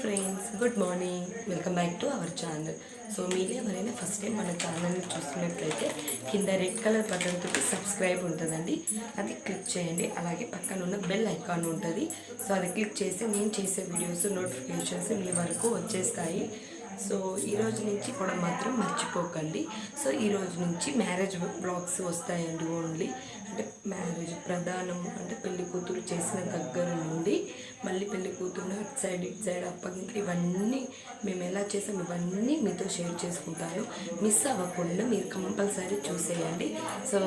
Friends good morning welcome back to our channel so మీరు ఎవరైనా first time మన ఛానల్ని చూస్తున్నట్లయితే కింద రెడ్ కలర్ బటన్ తోటి సబ్స్క్రైబ్ ఉంటుందండి. అది క్లిక్ చేయండి. అలాగే పక్కన ఉన్న బెల్ ఐకాన్ ఉంటుంది. సో అది క్లిక్ చేస్తే నేను చేసే వీడియోస్ నోటిఫికేషన్స్ మీ వరకు వచ్చేస్తాయి. సో ఈ రోజు నుంచి కూడా మాత్రం మర్చిపోకండి. సో ఈ రోజు నుంచి మ్యారేజ్ బ్లాగ్స్ వస్తాయండి ఓన్లీ అంటే మ్యారేజ్ ప్రధానం అంటే పెళ్ళి కూతురు చేసిన దగ్గర నుండి మళ్ళీ పెళ్ళి కూతురు అటు సైడ్ ఇటు సైడ్ అప్పగింత ఇవన్నీ మేము ఎలా చేసాం ఇవన్నీ మీతో షేర్ చేసుకుంటాను. మిస్ అవ్వకుండా మీరు కంపల్సరీ చూసేయండి. సో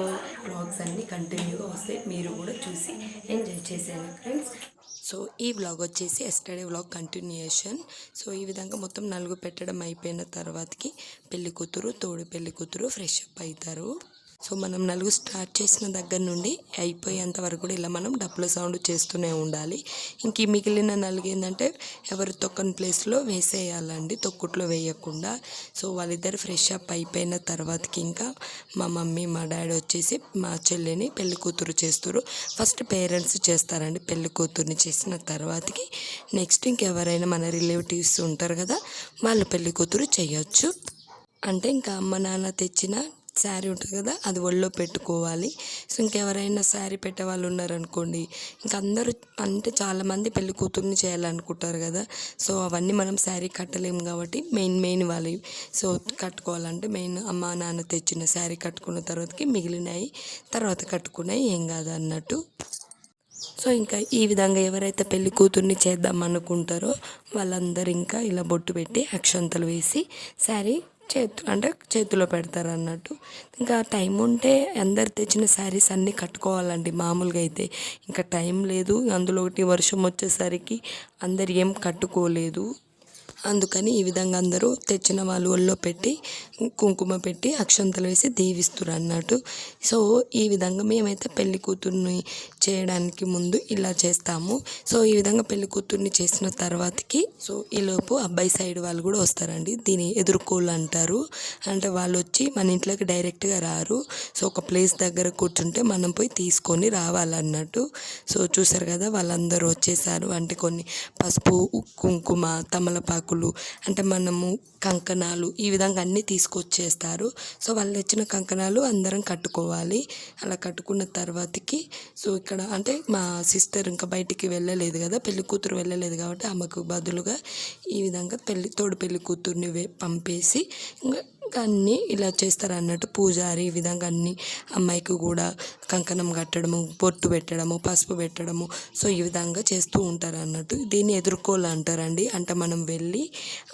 బ్లాగ్స్ అన్నీ కంటిన్యూగా వస్తాయి. మీరు కూడా చూసి ఎంజాయ్ చేసేయండి ఫ్రెండ్స్ సో ఈ వ్లాగ్ వచ్చేసి ఎస్టర్డే వ్లాగ్ కంటిన్యూయేషన్ సో ఈ విధంగా మొత్తం నలుగు పెట్టడం అయిపోయిన తర్వాతకి పెళ్ళి కూతురు తోడు పెళ్ళి కూతురు ఫ్రెష్ అప్ అవుతారు. సో మనం నలుగు స్టార్ట్ చేసిన దగ్గర నుండి అయిపోయేంత వరకు కూడా ఇలా మనం డప్పుల సౌండ్ చేస్తూనే ఉండాలి. ఇంక ఈ మిగిలిన నలుగు ఏంటంటే ఎవరు తొక్కని ప్లేస్లో వేసేయాలండి తొక్కుట్లో వేయకుండా. సో వాళ్ళిద్దరు ఫ్రెష్ అప్ అయిపోయిన తర్వాతకి ఇంకా మా మమ్మీ మా డాడీ వచ్చేసి మా చెల్లిని పెళ్ళి కూతురు చేస్తారు. ఫస్ట్ పేరెంట్స్ చేస్తారండి పెళ్ళి కూతుర్ని చేసిన తర్వాతకి. నెక్స్ట్ ఇంకెవరైనా మన రిలేటివ్స్ ఉంటారు కదా వాళ్ళు పెళ్ళి కూతురు చేయొచ్చు. అంటే ఇంకా అమ్మ నాన్న తెచ్చిన శారీ ఉంటుంది కదా అది ఒళ్ళో పెట్టుకోవాలి. సో ఇంకెవరైనా శారీ పెట్టే వాళ్ళు ఉన్నారనుకోండి ఇంకా అందరూ అంటే చాలామంది పెళ్ళి కూతుర్ని చేయాలనుకుంటారు కదా. సో అవన్నీ మనం శారీ కట్టలేము కాబట్టి మెయిన్ మెయిన్ వాళ్ళు సో కట్టుకోవాలంటే మెయిన్ అమ్మ నాన్న తెచ్చిన శారీ కట్టుకున్న తర్వాతకి మిగిలినవి తర్వాత కట్టుకున్నాయి ఏం కాదు అన్నట్టు. సో ఇంకా ఈ విధంగా ఎవరైతే పెళ్ళి కూతుర్ని చేద్దాం అనుకుంటారో వాళ్ళందరూ ఇంకా ఇలా బొట్టు పెట్టి అక్షంతలు వేసి శారీ చేతు అంటే చేతిలో పెడతారు అన్నట్టు ఇంకా టైం ఉంటే అందరు తెచ్చిన శారీస్ అన్నీ కట్టుకోవాలండి మామూలుగా అయితే. ఇంకా టైం లేదు అందులో ఒకటి వర్షం వచ్చేసరికి అందరు ఏం కట్టుకోలేదు. అందుకని ఈ విధంగా అందరూ తెచ్చిన వాళ్ళు ఒళ్ళో పెట్టి కుంకుమ పెట్టి అక్షంతలు వేసి దీవిస్తారు అన్నట్టు. సో ఈ విధంగా మేమైతే పెళ్ళి కూతుర్ని చేయడానికి ముందు ఇలా చేస్తాము. సో ఈ విధంగా పెళ్ళి కూతుర్ని చేసిన తర్వాతకి సో ఈలోపు అబ్బాయి సైడ్ వాళ్ళు కూడా వస్తారండి. దీని ఎదుర్కోలు అంటారు. అంటే వాళ్ళు వచ్చి మన ఇంట్లోకి డైరెక్ట్గా రారు. సో ఒక ప్లేస్ దగ్గర కూర్చుంటే మనం పోయి తీసుకొని రావాలన్నట్టు సో చూసారు కదా వాళ్ళందరూ వచ్చేసారు. అంటే కొన్ని పసుపు కుంకుమ తమలపాకు ఆకులు అంటే మనము కంకణాలు ఈ విధంగా అన్నీ తీసుకొచ్చేస్తారు. సో వాళ్ళు తెచ్చిన కంకణాలు అందరం కట్టుకోవాలి. అలా కట్టుకున్న తర్వాతకి సో ఇక్కడ అంటే మా సిస్టర్ ఇంకా బయటికి వెళ్ళలేదు కదా పెళ్ళి కూతురు వెళ్ళలేదు కాబట్టి ఆమెకు బదులుగా ఈ విధంగా పెళ్ళి తోడు పెళ్ళి కూతుర్ని పంపేసి ఇంకా ఇంకా అన్నీ ఇలా చేస్తారు అన్నట్టు పూజారి ఈ విధంగా అన్నీ అమ్మాయికి కూడా కంకణం కట్టడము బొట్టు పెట్టడము పసుపు పెట్టడము సో ఈ విధంగా చేస్తూ ఉంటారు అన్నట్టు దీన్ని ఎదుర్కోలు అంటారండి. అంటే మనం వెళ్ళి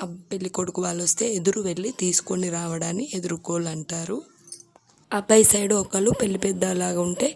ఆ పెళ్ళి కొడుకు వాళ్ళు వస్తే ఎదురు వెళ్ళి తీసుకొని రావడాన్ని ఎదుర్కోలు అంటారు. అబ్బాయి సైడ్ ఒకళ్ళు పెళ్ళి పెద్ద లాగా ఉంటే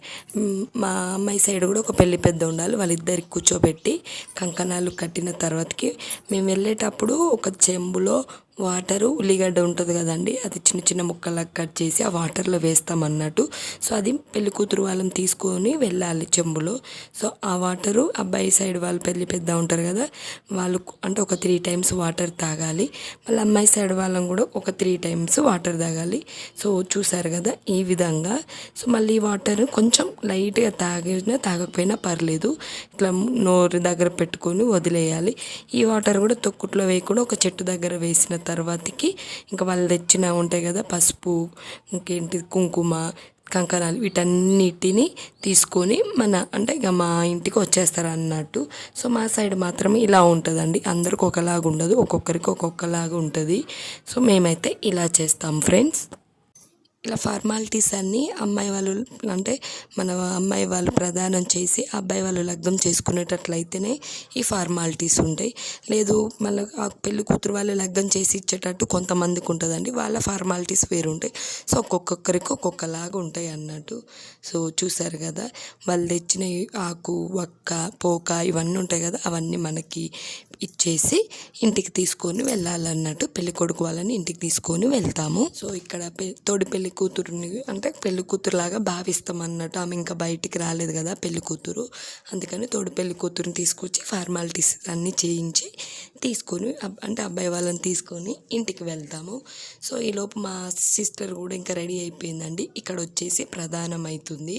మా అమ్మాయి సైడ్ కూడా ఒక పెళ్ళి పెద్ద ఉండాలి. వాళ్ళిద్దరికి కూర్చోబెట్టి కంకణాలు కట్టిన తర్వాతకి మేము వెళ్ళేటప్పుడు ఒక చెంబులో వాటరు ఉల్లిగడ్డ ఉంటుంది కదండి అది చిన్న చిన్న ముక్కలకు కట్ చేసి ఆ వాటర్లో వేస్తాం అన్నట్టు సో అది పెళ్ళి కూతురు వాళ్ళని తీసుకొని వెళ్ళాలి చెంబులో. సో ఆ వాటరు అబ్బాయి సైడ్ వాళ్ళు పెళ్ళి పెద్ద ఉంటారు కదా వాళ్ళు అంటే ఒక త్రీ టైమ్స్ వాటర్ తాగాలి. మళ్ళీ అమ్మాయి సైడ్ వాళ్ళం కూడా ఒక త్రీ టైమ్స్ వాటర్ తాగాలి. సో చూసారు కదా ఈ విధంగా. సో మళ్ళీ వాటర్ కొంచెం లైట్గా తాగినా తాగకపోయినా పర్లేదు. ఇట్లా నోరు దగ్గర పెట్టుకొని వదిలేయాలి. ఈ వాటర్ కూడా తొక్కుట్లో వేయకుండా ఒక చెట్టు దగ్గర వేసిన తర్వాతకి ఇంకా వాళ్ళు తెచ్చిన ఉంటాయి కదా పసుపు ఇంకేంటి కుంకుమ కంకణాలు వీటన్నిటిని తీసుకొని మన అంటే ఇక మా ఇంటికి వచ్చేస్తారు అన్నట్టు సో మా సైడ్ మాత్రం ఇలా ఉంటుందండి. అందరికి ఒకలాగా ఉండదు ఒక్కొక్కరికి ఒక్కొక్కలాగా ఉంటుంది సో మేమైతే ఇలా చేస్తాం ఫ్రెండ్స్. ఇలా ఫార్మాలిటీస్ అన్నీ అమ్మాయి వాళ్ళు అంటే మన అమ్మాయి వాళ్ళు ప్రదానం చేసి అబ్బాయి వాళ్ళు లగ్నం చేసుకునేటట్లయితేనే ఈ ఫార్మాలిటీస్ ఉంటాయి. లేదు మళ్ళీ ఆ పెళ్ళి కూతురు వాళ్ళు లగ్నం చేసి ఇచ్చేటట్టు కొంతమందికి ఉంటుందండి. వాళ్ళ ఫార్మాలిటీస్ వేరు ఉంటాయి. సో ఒక్కొక్కరికి ఒక్కొక్కలాగా ఉంటాయి అన్నట్టు. సో చూసారు కదా వాళ్ళు తెచ్చిన ఆకు వక్క పోక ఇవన్నీ ఉంటాయి కదా అవన్నీ మనకి ఇచ్చేసి ఇంటికి తీసుకొని వెళ్ళాలన్నట్టు పెళ్ళికొడుకు వాళ్ళని ఇంటికి తీసుకొని వెళ్తాము. సో ఇక్కడ పె- తోడి పెళ్ళి పెళ్ళి కూతురుని అంటే పెళ్ళి కూతురులాగా భావిస్తాం అన్నట్టు ఆమె ఇంకా బయటికి రాలేదు కదా పెళ్ళి కూతురు. అందుకని తోడు పెళ్ళి కూతురుని తీసుకొచ్చి ఫార్మాలిటీస్ అన్నీ చేయించి తీసుకొని అంటే అబ్బాయి వాళ్ళని తీసుకొని ఇంటికి వెళ్తాము. సో ఈలోపు మా సిస్టర్ కూడా ఇంకా రెడీ అయిపోయిందండి. ఇక్కడ వచ్చేసి ప్రధానం అవుతుంది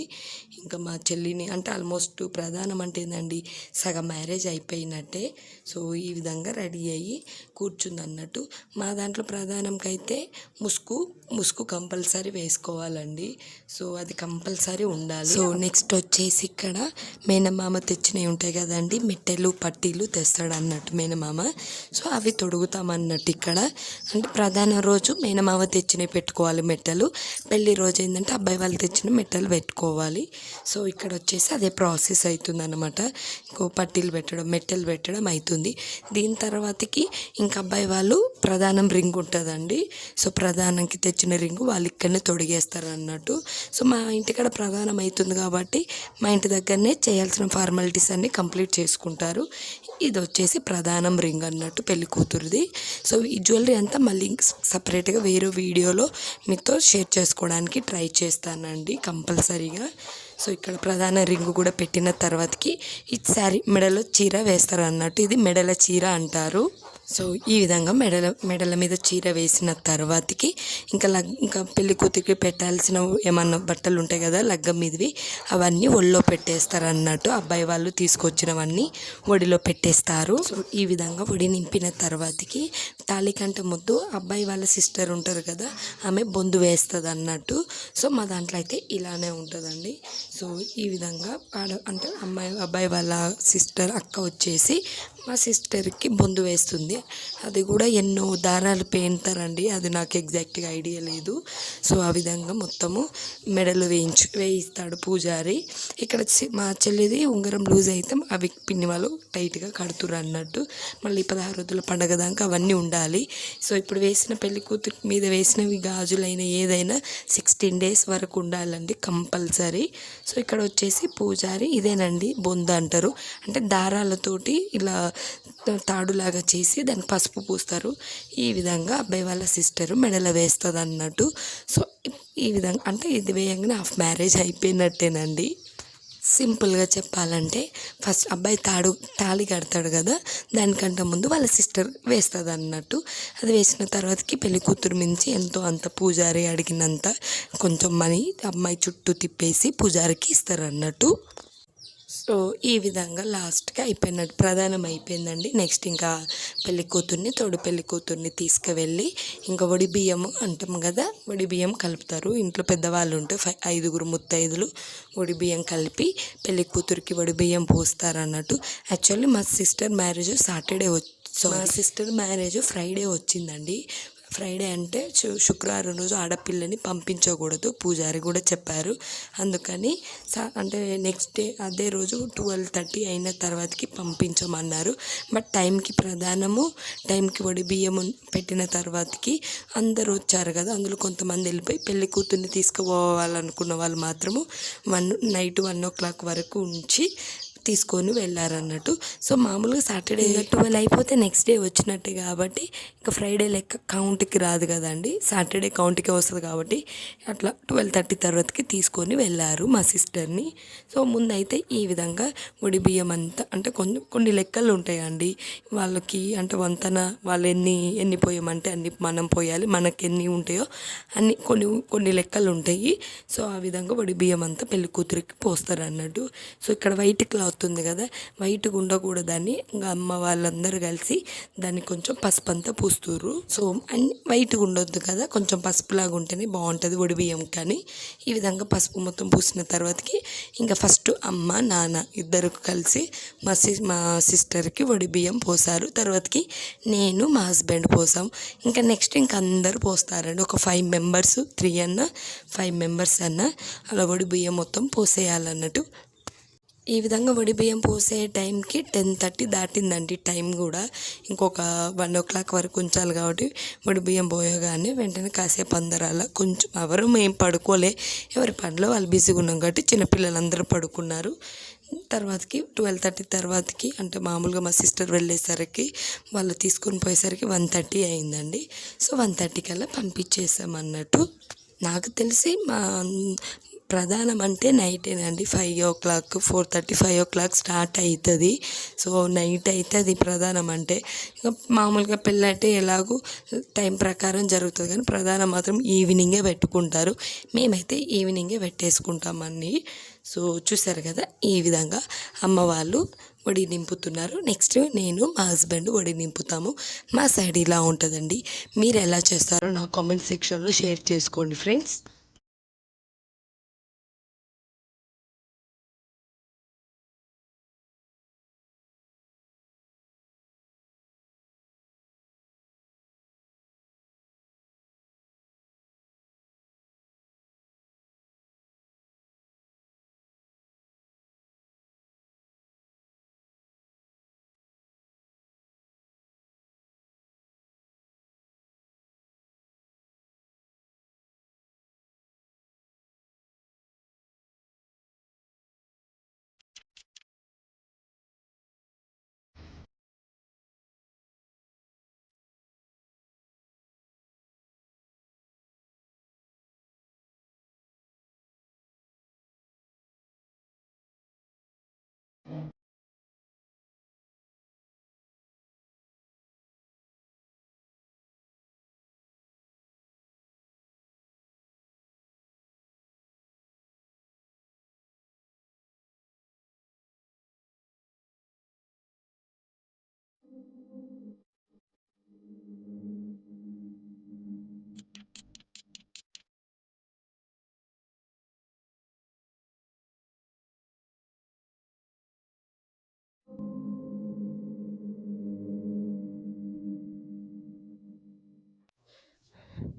ఇంకా మా చెల్లిని అంటే ఆల్మోస్ట్ ప్రధానం అంటే ఏంటండి సగం మ్యారేజ్ అయిపోయినట్టే. సో ఈ విధంగా రెడీ అయ్యి కూర్చుంది అన్నట్టు మా దాంట్లో ప్రధానంకైతే ముసుకు ముసుగు ముసుగు కంపల్సరీ వేసుకోవాలండి. సో అది కంపల్సరీ ఉండాలి. సో నెక్స్ట్ వచ్చేసి ఇక్కడ మేనమామ తెచ్చినవి ఉంటాయి కదండి మిట్టెలు పట్టీలు తెస్తాడు అన్నట్టు మేనమామ. సో అవి తొడుగుతామన్నట్టు ఇక్కడ. అంటే ప్రధాన రోజు మేనమావ తెచ్చినవి పెట్టుకోవాలి మెట్టలు. పెళ్ళి రోజు ఏంటంటే అబ్బాయి వాళ్ళు తెచ్చిన మెట్టలు పెట్టుకోవాలి. సో ఇక్కడ వచ్చేసి అదే ప్రాసెస్ అవుతుంది అనమాట ఇంకో పట్టీలు పెట్టడం మెట్టెలు పెట్టడం అవుతుంది దీని తర్వాతకి ఇంకా అబ్బాయి వాళ్ళు ప్రధానం రింగ్ ఉంటుందండి. సో ప్రధానంకి తెచ్చిన రింగు వాళ్ళు ఇక్కడనే తొడిగేస్తారు అన్నట్టు సో మా ఇంటికాడ ప్రధానం అవుతుంది కాబట్టి మా ఇంటి దగ్గరనే చేయాల్సిన ఫార్మాలిటీస్ అన్నీ కంప్లీట్ చేసుకుంటారు. ఇది వచ్చేసి ప్రధానం రింగ్ అన్నట్టు పెళ్ళి కూతురుది. సో ఈ జ్యువెలరీ అంతా మళ్ళీ సపరేట్గా వేరే వీడియోలో మీతో షేర్ చేసుకోవడానికి ట్రై చేస్తానండి కంపల్సరీగా. సో ఇక్కడ ప్రధాన రింగ్ కూడా పెట్టిన తర్వాతకి ఈ శారీ మెడలో చీర వేస్తారు అన్నట్టు ఇది మెడల చీర అంటారు. సో ఈ విధంగా మెడల మెడల మీద చీర వేసిన తర్వాతకి ఇంకా లగ్ ఇంకా పెళ్ళి కూతురికి పెట్టాల్సిన ఏమన్నా బట్టలు ఉంటాయి కదా లగ్గం మీదవి అవన్నీ ఒళ్ళో పెట్టేస్తారు అన్నట్టు అబ్బాయి వాళ్ళు తీసుకొచ్చినవన్నీ ఒడిలో పెట్టేస్తారు. సో ఈ విధంగా ఒడి నింపిన తర్వాతకి తాళి కంటే అబ్బాయి వాళ్ళ సిస్టర్ ఉంటారు కదా ఆమె బొందు వేస్తుంది అన్నట్టు సో మా దాంట్లో అయితే ఇలానే ఉంటుందండి. సో ఈ విధంగా ఆడ అంటే అమ్మాయి అబ్బాయి వాళ్ళ సిస్టర్ అక్క వచ్చేసి మా సిస్టర్కి బొందు వేస్తుంది. అది కూడా ఎన్నో దారాలు పేంటారండి. అది నాకు ఎగ్జాక్ట్గా ఐడియా లేదు. సో ఆ విధంగా మొత్తము మెడలు వేయించు వేయిస్తాడు పూజారి. ఇక్కడ మా చెల్లిది ఉంగరం లూజ్ అయితే అవి పిన్ని వాళ్ళు టైట్గా కడుతురు అన్నట్టు. మళ్ళీ పదహారు రోజుల పండగ దాకా అవన్నీ ఉండాలి. సో ఇప్పుడు వేసిన పెళ్ళి కూతురు మీద వేసినవి గాజులైన ఏదైనా సిక్స్టీన్ డేస్ వరకు ఉండాలండి కంపల్సరీ. సో ఇక్కడ వచ్చేసి పూజారి ఇదేనండి బొంద అంటారు. అంటే దారాలతోటి ఇలా తాడులాగా చేసి దానికి పసుపు పూస్తారు. ఈ విధంగా అబ్బాయి వాళ్ళ సిస్టరు మెడలో వేస్తుంది అన్నట్టు సో ఈ విధంగా అంటే ఇది వేయంగానే హాఫ్ మ్యారేజ్ అయిపోయినట్టేనండి. సింపుల్గా చెప్పాలంటే ఫస్ట్ అబ్బాయి తాడు తాళి కడతాడు కదా దానికంటే ముందు వాళ్ళ సిస్టర్ వేస్తుంది అన్నట్టు అది వేసిన తర్వాతకి పెళ్ళి కూతురు మించి ఎంతో అంత పూజారి అడిగినంత కొంచెం మనీ అమ్మాయి చుట్టూ తిప్పేసి పూజారికి ఇస్తారు అన్నట్టు సో ఈ విధంగా లాస్ట్గా అయిపోయినట్టు ప్రధానం అయిపోయిందండి. నెక్స్ట్ ఇంకా పెళ్ళి కూతుర్ని తోడు పెళ్ళి కూతుర్ని తీసుకువెళ్ళి ఇంకా వడి బియ్యం అంటాం కదా వడి బియ్యం కలుపుతారు. ఇంట్లో పెద్దవాళ్ళు ఉంటే ఐదుగురు ముత్తైదులు వడి బియ్యం కలిపి పెళ్ళి కూతురికి వడి బియ్యం పోస్తారు అన్నట్టు యాక్చువల్లీ మా సిస్టర్ మ్యారేజ్ సాటర్డే వచ్చి సో మా సిస్టర్ మ్యారేజ్ ఫ్రైడే వచ్చిందండి. ఫ్రైడే అంటే శుక్రవారం రోజు ఆడపిల్లని పంపించకూడదు. పూజారి కూడా చెప్పారు. అందుకని అంటే నెక్స్ట్ డే అదే రోజు ట్వెల్వ్ థర్టీ అయిన తర్వాతకి పంపించమన్నారు. బట్ టైంకి ప్రధానము టైంకి వడి బియ్యం పెట్టిన తర్వాతకి అందరూ వచ్చారు కదా. అందులో కొంతమంది వెళ్ళిపోయి పెళ్ళి కూతుర్ని తీసుకుపోవాలనుకున్న వాళ్ళు మాత్రము one night one o'clock వరకు ఉంచి తీసుకొని వెళ్ళారన్నట్టు. సో మామూలుగా సాటర్డే ట్వెల్వ్ అయిపోతే నెక్స్ట్ డే వచ్చినట్టే కాబట్టి ఇంకా ఫ్రైడే లెక్క కౌంట్కి రాదు కదండి. సాటర్డే కౌంట్కి వస్తుంది కాబట్టి అట్లా ట్వెల్వ్ థర్టీ తర్వాతకి తీసుకొని వెళ్ళారు మా సిస్టర్ని సో ముందైతే ఈ విధంగా ఒడి బియ్యం అంతా అంటే కొన్ని కొన్ని లెక్కలు ఉంటాయండి. వాళ్ళకి అంటే వంతన వాళ్ళు ఎన్ని ఎన్ని పోయమంటే అన్ని మనం పోయాలి మనకి ఎన్ని ఉంటాయో అన్ని కొన్ని కొన్ని లెక్కలు ఉంటాయి. సో ఆ విధంగా వడి బియ్యం అంతా పెళ్ళి కూతురికి పోస్తారు అన్నట్టు సో ఇక్కడ వైట్ క్లాత్ అవుతుంది కదా. వైట్గా ఉండకూడదని ఇంకా అమ్మ వాళ్ళందరూ కలిసి దాన్ని కొంచెం పసుపు అంతా పూస్తుర్రు. సో అన్ని వైట్గా ఉండొద్దు కదా కొంచెం పసుపులాగా ఉంటేనే బాగుంటుంది వడి బియ్యం కానీ. ఈ విధంగా పసుపు మొత్తం పూసిన తర్వాతకి ఇంకా ఫస్ట్ అమ్మ నాన్న ఇద్దరు కలిసి మా సి మా సిస్టర్కి వడి బియ్యం పోసారు. తర్వాతకి నేను మా హస్బెండ్ పోసాం. ఇంకా నెక్స్ట్ ఇంకా అందరు పోస్తారండి. ఒక ఫైవ్ మెంబర్స్ త్రీ అన్న ఫైవ్ మెంబర్స్ అన్న అలా వడి బియ్యం మొత్తం పోసేయాలన్నట్టు ఈ విధంగా వడి బియ్యం పోసే టైంకి టెన్ థర్టీ దాటిందండి టైం కూడా. ఇంకొక వన్ ఓ క్లాక్ వరకు ఉంచాలి కాబట్టి వడి బియ్యం పోయగానే వెంటనే కాసేపు అందరు అలా కొంచెం ఎవరు మేము పడుకోలే ఎవరి పనిలో వాళ్ళు బిజీగా ఉన్నాం కాబట్టి చిన్నపిల్లలందరూ పడుకున్నారు. తర్వాతకి ట్వెల్వ్ థర్టీ తర్వాతకి అంటే మామూలుగా మా సిస్టర్ వెళ్ళేసరికి వాళ్ళు తీసుకొని పోయేసరికి వన్ థర్టీ అయిందండి. సో వన్ థర్టీ కల్లా పంపించేసాం అన్నట్టు నాకు తెలిసి మా ప్రధానం అంటే నైటేనండి five o'clock four thirty five o'clock start అవుతుంది సో నైట్ అయితే అది ప్రధానం అంటే ఇంకా మామూలుగా పెళ్ళి అంటే ఎలాగో టైం ప్రకారం జరుగుతుంది. కానీ ప్రధానం మాత్రం ఈవినింగే పెట్టుకుంటారు. మేమైతే ఈవినింగే పెట్టేసుకుంటామని సో చూసారు కదా ఈ విధంగా అమ్మ వాళ్ళు వడి నింపుతున్నారు. నెక్స్ట్ నేను మా హస్బెండ్ వడి నింపుతాము. మా సైడ్ ఇలా ఉంటుందండి. మీరు ఎలా చేస్తారో నా కామెంట్ సెక్షన్లో షేర్ చేసుకోండి ఫ్రెండ్స్.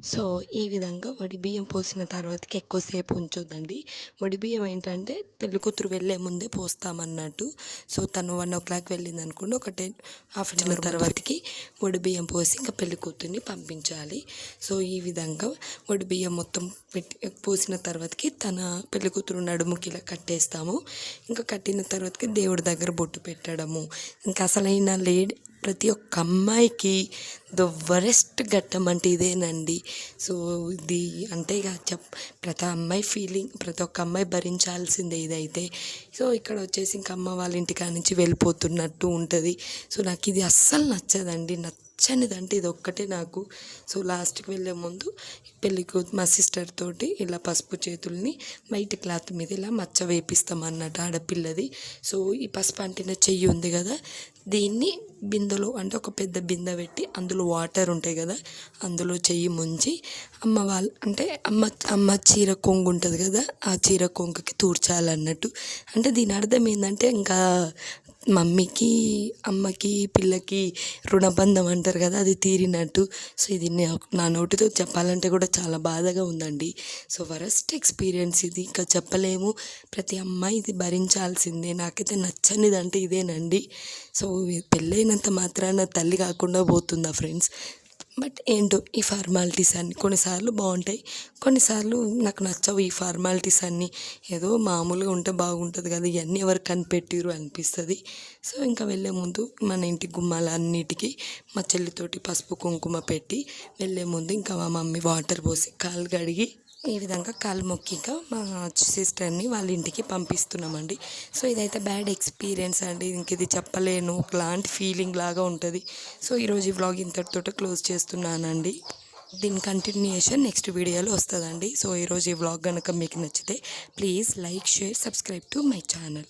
సో ఈ విధంగా వడి బియ్యం పోసిన తర్వాతకి ఎక్కువసేపు ఉంచొద్దండి. వడి బియ్యం ఏంటంటే పెళ్ళి కూతురు వెళ్ళే ముందే పోస్తామన్నట్టు. సో తను వన్ ఓ క్లాక్ వెళ్ళింది అనుకోండి ఒక టెన్ హాఫ్ అన్ అవర్ తర్వాతకి వడి బియ్యం పోసి ఇంకా పెళ్ళి కూతుర్ని పంపించాలి. సో ఈ విధంగా వడి బియ్యం మొత్తం పెట్టి పోసిన తర్వాతకి తన పెళ్ళి కూతురు నడుముకి ఇలా కట్టేస్తాము. ఇంకా కట్టిన తర్వాతకి దేవుడి దగ్గర బొట్టు పెట్టడము. ఇంకా అసలైన లేడీ ప్రతి ఒక్క అమ్మాయికి ద వరెస్ట్ ఘట్టం అంటే ఇదేనండి. సో ఇది అంటే ఇక చెప్ ప్రతి అమ్మాయి ఫీలింగ్ ప్రతి ఒక్క అమ్మాయి భరించాల్సిందే ఇదైతే. సో ఇక్కడ వచ్చేసి ఇంకా అమ్మ వాళ్ళ ఇంటికాడ నుంచి వెళ్ళిపోతున్నట్టు ఉంటుంది. సో నాకు ఇది అస్సలు నచ్చదండి. నచ్చనిదంటే ఇది ఒక్కటే నాకు. సో లాస్ట్కి వెళ్ళే ముందు పెళ్ళికి మా సిస్టర్ తోటి ఇలా పసుపు చేతుల్ని వైట్ క్లాత్ మీద ఇలా మచ్చ వేపిస్తాం అన్నట్టు ఆడపిల్లది. సో ఈ పసుపు అంటిన చెయ్యి ఉంది కదా దీన్ని బిందెలో అంటే ఒక పెద్ద బిందె పెట్టి అందులో వాటర్ ఉంటాయి కదా అందులో చెయ్యి ముంచి అమ్మ వాళ్ళు అంటే అమ్మ అమ్మ చీర కొంగు ఉంటుంది కదా ఆ చీర కొంగుకి తూర్చాలన్నట్టు. అంటే దీని అర్థం ఏంటంటే ఇంకా మమ్మీకి అమ్మకి పిల్లకి రుణబంధం అంటారు కదా అది తీరినట్టు. సో ఇది నా నోటితో చెప్పాలంటే కూడా చాలా బాధగా ఉందండి. సో వరస్ట్ ఎక్స్పీరియన్స్ ఇది. ఇంకా చెప్పలేము. ప్రతి అమ్మాయి ఇది భరించాల్సిందే. నాకైతే నచ్చనిది అంటే ఇదేనండి. సో పెళ్ళైనంత మాత్రాన తల్లి కాకుండా పోతుందా ఫ్రెండ్స్? బట్ ఏంటో ఈ ఫార్మాలిటీస్ అన్నీ కొన్నిసార్లు బాగుంటాయి. కొన్నిసార్లు నాకు నచ్చవు ఈ ఫార్మాలిటీస్ అన్నీ. ఏదో మామూలుగా ఉంటే బాగుంటుంది కదా ఇవన్నీ ఎవరు కనిపెట్టిరు అనిపిస్తుంది. సో ఇంకా వెళ్ళే ముందు మన ఇంటి గుమ్మాలన్నిటికీ మా చెల్లితోటి పసుపు కుంకుమ పెట్టి వెళ్ళే ముందు ఇంకా మా మమ్మీ వాటర్ పోసి కాలు కడిగి ఈ విధంగా కాలు మొక్కిగా మా సిస్టర్ని వాళ్ళ ఇంటికి పంపిస్తున్నామండి. సో ఇదైతే బ్యాడ్ ఎక్స్పీరియన్స్ అండి. ఇంక ఇది చెప్పలేను. ఒకలాంటి ఫీలింగ్ లాగా ఉంటుంది. సో ఈరోజు ఈ వ్లాగ్ ఇంతటితో క్లోజ్ చేస్తున్నానండి. దీని కంటిన్యూషన్ నెక్స్ట్ వీడియోలో వస్తుందండి. సో ఈరోజు ఈ వ్లాగ్ కనుక మీకు నచ్చితే please like share subscribe to my channel.